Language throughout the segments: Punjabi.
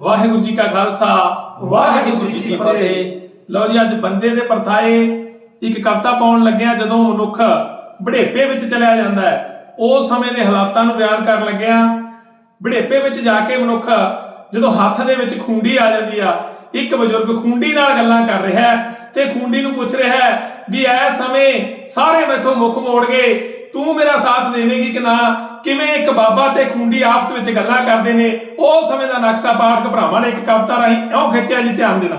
ਵਾਹਿਗੁਰੂ ਜੀ ਕਾ ਖਾਲਸਾ, ਵਾਹਿਗੁਰੂ ਜੀ ਕੀ ਫਤਿਹ। ਲਓ ਜੀ, ਅੱਜ ਬੰਦੇ ਦੇ ਪਰਥਾਏ ਇੱਕ ਕਵਿਤਾ ਪਾਉਣ ਲੱਗਿਆ ਜਦੋਂ ਮਨੁੱਖ ਬੜੇਪੇ ਵਿੱਚ ਚਲਿਆ ਜਾਂਦਾ ਹੈ। ਉਸ ਸਮੇਂ ਦੇ ਹਾਲਾਤਾਂ ਨੂੰ ਬਿਆਨ ਕਰਨ ਲੱਗਿਆ ਬੜੇਪੇ ਵਿੱਚ ਜਾ ਕੇ ਮਨੁੱਖ ਜਦੋਂ ਹੱਥ ਦੇ ਵਿੱਚ ਖੁੰਡੀ ਆ ਜਾਂਦੀ ਆ, ਇੱਕ ਬਜ਼ੁਰਗ ਖੁੰਡੀ ਨਾਲ ਗੱਲਾਂ ਕਰ ਰਿਹਾ ਹੈ ਤੇ ਖੁੰਡੀ ਨੂੰ ਪੁੱਛ ਰਿਹਾ ਹੈ ਵੀ, ਐ ਸਮੇਂ ਸਾਰੇ ਮੈਥੋਂ ਮੁੱਖ ਮੋੜ ਗਏ। ਤੂੰ ਮੇਰਾ ਸਾਥ ਦੇਵੇਂਗੀ ਕਿ ਨਾ? ਕਿਵੇਂ ਇੱਕ ਬਾਬਾ ਤੇ ਖੁੰਡੀ ਆਪਸ ਵਿੱਚ ਗੱਲਾਂ ਕਰਦੇ ਨੇ ਉਹ ਸਮੇਂ ਦਾ ਨਕਸ਼ਾ ਪਾਠਕ ਭਰਾਵਾਂ ਨੇ ਇੱਕ ਕਵਿਤਾ ਰਾਹੀਂ ਇਉਂ ਖਿੱਚਿਆ ਜੀ ਧਿਆਨ ਦੇਣਾ।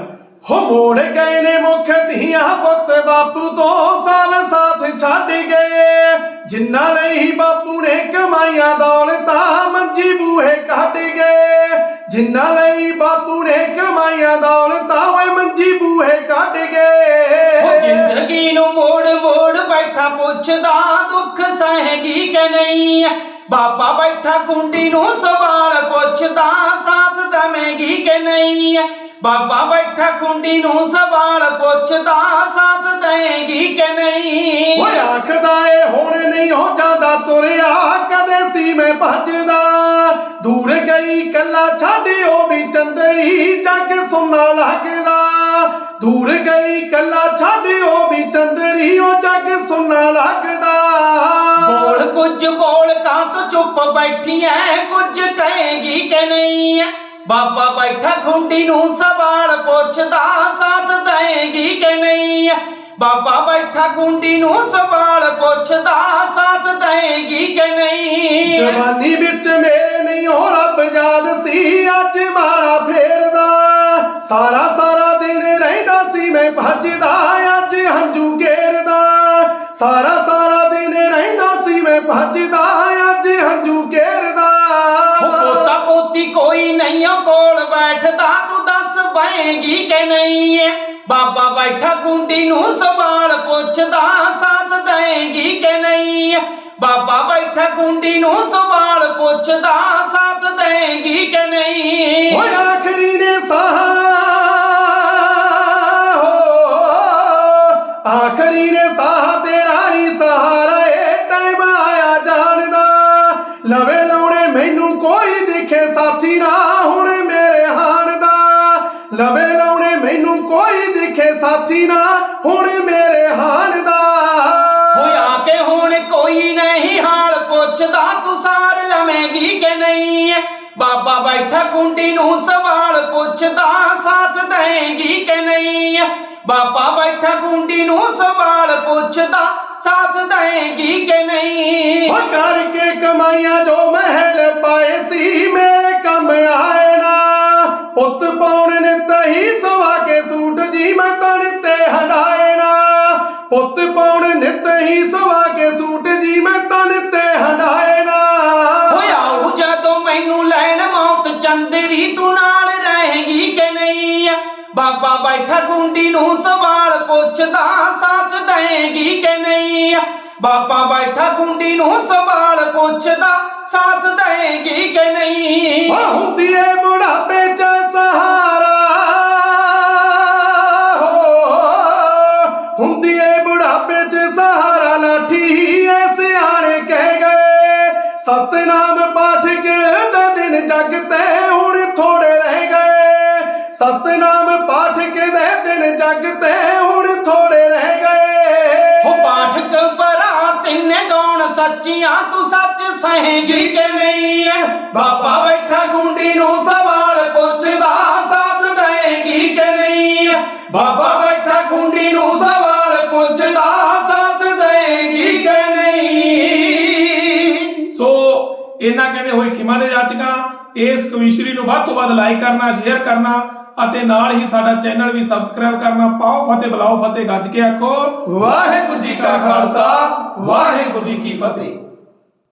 ਹੋ ਮੋੜ ਗਏ ਨੇ ਮੁਖ ਧੀਆਂ ਪੁੱਤ ਬਾਪੂ ਤੋਂ ਸਭ ਸਾਥ ਛੱਡ ਗਏ। ਜਿੰਨਾ ਲਈ ਬਾਪੂ ਨੇ ਕਮਾਈਆਂ ਦੌਲਤਾਂ ਮੰਜੀ ਬੂਹੇ ਕੱਢ ਗਏ। ਜਿੰਨਾ ਲਈ ਬਾਪੂ ਨੇ ਕਮਾਈਆਂ ਦੌਲਤਾਂ ਓਏ ਮੰਜੀ ਬੂਹੇ ਕੱਢ ਉਹ ਗਏ ਜ਼ਿੰਦਗੀ ਨੂੰ ਮੋੜ ਮੋੜ ਬੈਠਾ ਪੁੱਛਦਾ ਦੁੱਖ ਸਹੇਗੀ ਕਿ ਨਹੀਂ? ਬਾਬਾ ਬੈਠਾ ਕੁੰਡੀ ਨੂੰ ਸਵਾਲ ਪੁੱਛਦਾ, ਸਾਥ ਦਵੇਂਗੀ ਕਿ ਨਹੀਂ ਬਾਬਾ ਬੈਠਾ ਕੁੰਡੀ ਨੂੰ ਸਵਾਲ ਪੁੱਛਦਾ, ਸਾਥ ਦੇਗੀ ਕਿ ਨਹੀਂ ਓਏ ਆਖਦਾ ਏ, ਹੁਣ ਨਹੀਂ ਹੋ ਜਾਂਦਾ ਤੁਰਿਆ, ਕਦੇ ਸੀ ਮੈਂ ਭੱਜਦਾ। ਦੂਰ ਗਈ ਕੱਲਾ ਛੱਡ ਉਹ ਵੀ ਚੰਦਰੀ ਜੱਗ ਸੁਣਨਾ ਲੱਗਦਾ ਦੂਰ ਗਈ ਕੱਲਾ ਛੱਡ ਉਹ ਵੀ ਚੰਦਰੀ, ਉਹ ਜੱਗ ਸੁਣਨਾ ਲੱਗਦਾ ਕੁਝ ਬੋਲ ਤਾਂ ਤੂੰ ਚੁੱਪ ਬੈਠੀ ਐ, ਕੁਝ ਕਹੇਗੀ ਕਿ ਨਹੀਂ ਬਾਬਾ ਬੈਠਾ ਖੁੰਡੀ ਨੂੰ ਸਵਾਲ ਪੁੱਛਦਾ, ਸਾਥ ਦੇਗੀ ਕਿ ਨਹੀਂ ਬਾਬਾ ਬੈਠਾ ਖੁੰਡੀ ਨੂੰ ਸਵਾਲ ਪੁੱਛਦਾ, ਸਾਥ ਦੇਗੀ ਕਿ ਨਹੀਂ ਜਵਾਨੀ ਵਿੱਚ ਮੇਰੇ ਨਹੀਂ ਹੋ ਰੱਬ ਯਾਦ ਸੀ, ਅੱਜ ਮਾਰਾ ਫੇਰਦਾ। ਸਾਰਾ ਸਾਰਾ ਦਿਨ ਰਹਿੰਦਾ ਸੀ, ਮੈਂ ਭੱਜਦਾ, ਅੱਜ ਹੰਝੂ ਘੇਰਦਾ। ਸਾਰਾ ਸਾਰਾ ਦਿਨ ਰਹਿੰਦਾ ਸੀ ਮੈਂ ਭੱਜਦਾ ਅੱਜ ਹੰਝੂ ਘੇਰਦਾ ਉਹ ਪੋਤਾ ਪੋਤੀ ਕੋਈ ਨਹੀਂ ਓ ਕੋਲ ਬੈਠਦਾ, ਤੂੰ ਦੱਸ ਬਏਗੀ ਕਿ ਨਹੀਂ ਏ? ਬਾਬਾ ਬੈਠਾ ਕੁੰਡੀ ਨੂੰ ਸਵਾਲ ਪੁੱਛਦਾ, ਸਾਥ ਦੇਗੀ ਕਿ ਨਹੀਂ ਬਾਬਾ ਬੈਠਾ ਕੁੰਡੀ ਨੂੰ ਸਵਾਲ ਪੁੱਛਦਾ ਆਖਰੀ ਨੇ ਸਾਹ ਤੇਰਾ ਹੀ ਸਹਾਰਾ ਏ ਟਾਈਮ ਆਇਆ ਜਾਣਦਾ। ਲਵੇ ਲਾਉਣੇ ਮੈਨੂੰ ਕੋਈ ਦਿਖੇ ਸਾਥੀ ਨਾ ਹੁਣ ਮੇਰੇ ਹਾਣ ਦਾ ਲਵੇ ਲਾਉਣੇ ਮੈਨੂੰ ਕੋਈ ਦਿਖੇ ਸਾਥੀ ਨਾ ਹੁਣ ਮੇਰੇ ਹਾਣ ਦਾ ਹੋਇਆ ਕੇ ਹੁਣ ਕੋਈ ਨਹੀਂ ਹਾਲ ਪੁੱਛਦਾ, ਤੂੰ ਸਾਰ ਲਵੇਂਗੀ ਕਿ ਨਹੀਂ? ਬਾਬਾ ਬੈਠਾ ਕੁੰਡੀ ਨੂੰ ਸਵਾਲ ਪੁੱਛਦਾ, ਸਾਥ ਦੇਗੀ ਕਿ ਨਹੀਂ? ਬਾਬਾ ਬੈਠਾ ਕੁੰਡੀ ਨੂੰ ਸਵਾਲ ਪੁੱਛਦਾ ਸਾਥ ਦੇਗੀ ਕਿ ਨਹੀਂ? ਉਹ ਕਰਕੇ ਕਮਾਈਆਂ ਜੋ ਮਹਿਲ ਪਾਏ ਸੀ ਮੇਰੇ ਕੰਮ ਆਏ ਨਾ। ਪੁੱਤ ਪਾਉਣ ਨੇ ਤਹੀ ਸਵਾ ਕੇ ਸੂਟ ਜੀ ਮੈਂ ਤਨ ਤੇ ਹੰਡਾਏ ਨਾ। ਪੁੱਤ ਪਾਉਣ ਨਿਤ ਹੀ ਸਵਾ ਕੇ ਸੂਟ ਜੀ ਮੈਂ ਤਨ ਤੇ ਹੰਡਾਏ ਨਾ। ਹੋਇਆ ਉਹ ਜਦੋਂ ਮੈਨੂੰ ਲੈਣ ਮੌਤ ਚੰਦਰੀ ਤੂੰ ਬਾਬਾ ਬੈਠਾ ਕੁੰਡੀ ਨੂੰ ਸਵਾਲ ਪੁੱਛਦਾ, ਸਾਥ ਦੇਗੀ ਕਿ ਨਹੀਂ? ਬਾਬਾ ਬੈਠਾ ਕੁੰਡੀ ਨੂੰ ਸਵਾਲ ਪੁੱਛਦਾ, ਸਾਥ ਦੇਗੀ ਕਿ ਨਹੀਂ? ਹੁੰਦੀ ਏ ਬੁਢਾਪੇ ਚ ਸਹਾਰਾ। ਹੋ, ਹੁੰਦੀ ਏ ਬੁਢਾਪੇ ਚ ਸਹਾਰਾ, ਲਾਠੀ ਐ ਸਿਆਣੇ ਕਹਿ ਗਏ। ਸਤਨਾਮ ਪਾਠਕ ਦੇ ਦਿਨ ਜਗ ਤੇ ਹੁਣ ਥੋੜੇ ਰਹਿ ਗਏ। ਸਤਨਾਮ ਦਿਨ ਜਗ ਤੇ ਹੁਣ ਥੋੜੇ ਰਹਿ ਗਏ। ਹੋ ਪਾਠਕ ਪਰਾ ਤਿੰਨੇ ਗਾਉਣ ਸੱਚੀਆਂ ਤੂੰ ਸੱਚ ਸਹੇਗੀ ਕਿ ਨਹੀਂ ਬਾਬਾ ਬੈਠਾ ਗੁੰਡੀ ਨੂੰ ਸਵਾਲ ਪੁੱਛਦਾ ਸਾਥ ਦੇਗੀ ਕਿ ਨਹੀਂ ਬਾਬਾ ਬੈਠਾ ਗੁੰਡੀ ਨੂੰ ਸਵਾਲ ਪੁੱਛਦਾ ਸਾਥ ਦੇਗੀ ਕਿ ਨਹੀਂ? ਸੋ ਇਹਨਾਂ ਕਹਿੰਦੇ ਹੋਏ ਖਿਮਾ ਦੇ ਜਾਚਕਾਂ ਇਸ ਕਵਿਸ਼ਰੀ ਨੂੰ ਵੱਧ ਤੋਂ ਵੱਧ ਲਾਈਕ ਕਰਨਾ ਸ਼ੇਅਰ ਕਰਨਾ ਅਤੇ ਨਾਲ ਹੀ ਸਾਡਾ ਚੈਨਲ ਵੀ ਸਬਸਕ੍ਰਾਈਬ ਕਰਨਾ ਪਾਓ ਫਤਿਹ ਬੁਲਾਓ ਫਤਿਹ ਗੱਜ ਕੇ ਆਖੋ ਵਾਹਿਗੁਰੂ ਜੀ ਕਾ ਖਾਲਸਾ, ਵਾਹਿਗੁਰੂ ਜੀ ਕੀ ਫਤਿਹ।